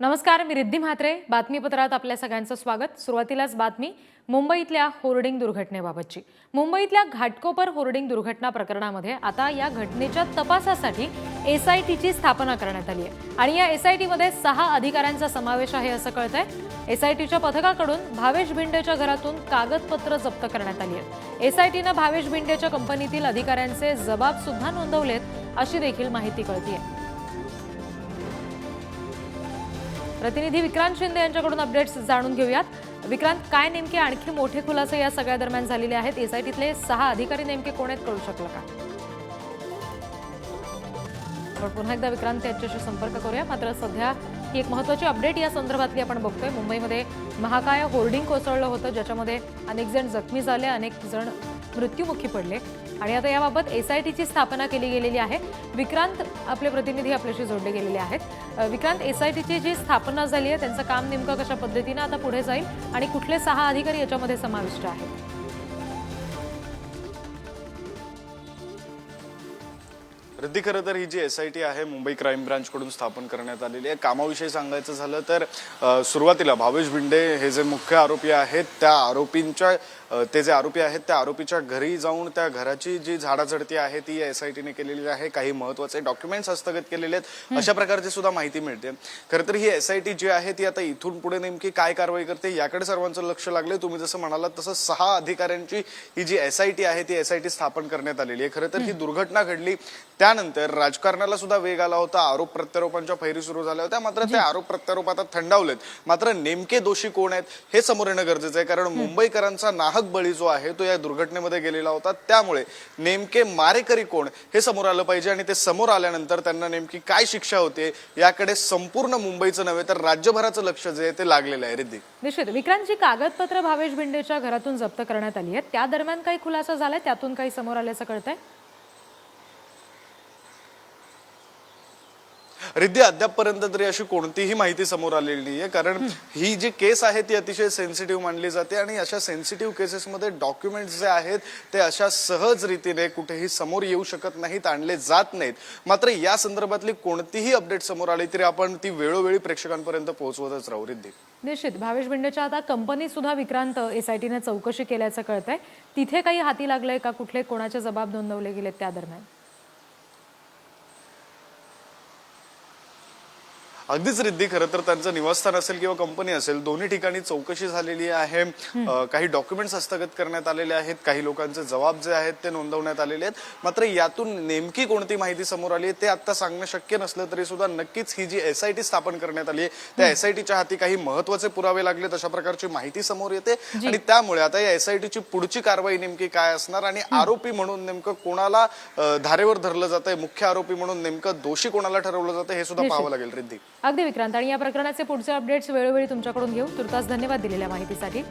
नमस्कार मी रिद्धी म्हात्रे. बातमीपत्रात आपल्या सगळ्यांचं स्वागत. सुरुवातीलाच बातमी मुंबईतल्या होर्डिंग दुर्घटनेबाबतची. मुंबईतल्या घाटकोपर होर्डिंग दुर्घटना प्रकरणामध्ये आता या घटनेच्या तपासासाठी एस आय टीची स्थापना करण्यात आली आहे. आणि या एस आय टीमध्ये सहा अधिकाऱ्यांचा समावेश आहे असं कळतंय. एस आय टीच्या पथकाकडून भावेश भिंडेच्या घरातून कागदपत्र जप्त करण्यात आली आहेत. एस आय टीनं भावेश भिंडेच्या कंपनीतील अधिकाऱ्यांचे जबाब सुद्धा नोंदवलेत अशी देखील माहिती कळतीये. प्रतिनिधी विक्रांत शिंदे यांच्याकडून अपडेट्स जाणून घेऊयात. विक्रांत काय नेमके आणखी मोठे खुलासे या सगळ्या दरम्यान झालेले आहेत? एसआयटीतले सहा अधिकारी नेमके कोण आहेत कळू शकलं का? आपण पुन्हा एकदा विक्रांत यांच्याशी संपर्क करूया. मात्र सध्या ही एक महत्वाची अपडेट या संदर्भातली आपण बघतोय. मुंबईमध्ये महाकाय होर्डिंग कोसळलं होतं ज्याच्यामध्ये अनेक जण जखमी झाले अनेक जण मृत्युमुखी पडले. आणि आता याबाबत एस आय टीची स्थापना केली गेलेली आहे. विक्रांत आपले प्रतिनिधी आपल्याशी जोडले गेलेले आहेत. विक्रांत एस आय टीची जी स्थापना झाली आहे त्यांचं काम नेमकं कशा पद्धतीनं आता पुढे जाईल आणि कुठले सहा अधिकारी याच्यामध्ये समाविष्ट आहेत? रिद्धी खरं तर ही जी एस आय टी आहे मुंबई क्राईम ब्रांचकडून स्थापन करण्यात आलेली आहे. कामाविषयी सांगायचं झालं तर सुरुवातीला भावेश भिंडे हे जे मुख्य आरोपी आहेत त्या आरोपींच्या ते जे आरोपी आहेत त्या आरोपीच्या घरी जाऊन त्या घराची जी झाडाझडती आहे ती एस आय टीने केलेली आहे. काही महत्त्वाचे डॉक्युमेंट्स हस्तगत केलेले आहेत. अशा प्रकारची सुद्धा माहिती मिळते. खरं तर ही एस आय टी जी आहे ती आता इथून पुढे नेमकी काय कारवाई करते याकडे सर्वांचं लक्ष लागले तुम्ही जसं म्हणालात तसं सहा अधिकाऱ्यांची ही जी एस आय टी आहे ती एस आय टी स्थापन करण्यात आलेली आहे. खरं तर ही दुर्घटना घडली. त्यानंतर राजकारणाला सुद्धा वेग आला होता. आरोप प्रत्यारोपांच्या फैरी सुरू झाल्या होत्या. मात्र ते आरोप प्रत्यारोप आता थंडावलेत. मात्र नेमके दोषी कोण आहेत हे समोर येणं गरजेचं आहे. कारण मुंबईकरांचा नाहक बळी जो आहे तो या दुर्घटनेमध्ये गेलेला होता. त्यामुळे नेमके मारेकरी कोण हे समोर आलं पाहिजे. आणि ते समोर आल्यानंतर त्यांना नेमकी काय शिक्षा होते याकडे संपूर्ण मुंबईचं नव्हे तर राज्यभराचं लक्ष जे आहे ते लागलेलं आहे. रिद्धी. निश्चित. विक्रांत जी कागदपत्र भावेश भिंडेच्या घरातून जप्त करण्यात आली आहेत. त्या दरम्यान काही खुलासा झालाय? त्यातून काही समोर आल्याचं कळतंय? रिद्धी अद्यापपर्यंत तरी अशी कोणतीही माहिती समोर आलेली नाहीये. कारण ही जी केस आहे ती अतिशय सेन्सिटिव्ह मानली जाते आणि अशा सेन्सिटिव्ह केसेसमध्ये डॉक्युमेंट्स जे आहेत ते अशा सहज रीतीने कुठेही समोर येऊ शकत नाहीत आणले जात नाहीत. मात्र या संदर्भातली कोणतीही अपडेट समोर आली तरी आपण ती वेळोवेळी प्रेक्षकांपर्यंत पोहोचवतच राहू रिद्धी. निश्चित. भावेश भिंडेच्या आता कंपनीत सुद्धा विक्रांत एस आय टीने चौकशी केल्याचं कळतंय. तिथे काही हाती लागलंय का? कुठले कोणाचे जबाब नोंदवले गेलेत त्या दरम्यान? अगदीच रिद्धी खरं तर त्यांचं निवासस्थान असेल किंवा कंपनी असेल दोन्ही ठिकाणी चौकशी झालेली आहे. काही डॉक्युमेंट्स हस्तगत करण्यात आलेले आहेत काही लोकांचे जबाब जे आहेत ते नोंदवण्यात आलेले आहेत. मात्र यातून नेमकी कोणती माहिती समोर आली ते आता सांगणं शक्य नसलं तरी सुद्धा नक्कीच ही जी एस आय टी स्थापन करण्यात आली आहे त्या एस आय टीच्या हाती काही महत्त्वाचे पुरावे लागलेत अशा प्रकारची माहिती समोर येते. आणि त्यामुळे आता या एस आय टीची पुढची कारवाई नेमकी काय असणार आणि आरोपी म्हणून नेमकं कोणाला धारेवर धरलं जातंय मुख्य आरोपी म्हणून नेमकं दोषी कोणाला ठरवलं जातं हे सुद्धा पाहावं लागेल रिद्धी. अगदी विक्रांत आणि या प्रकरणाचे पुढचे अपडेट्स वेळोवेळी तुमच्याकडून घेऊ तुर्तास धन्यवाद दिलेल्या माहितीसाठी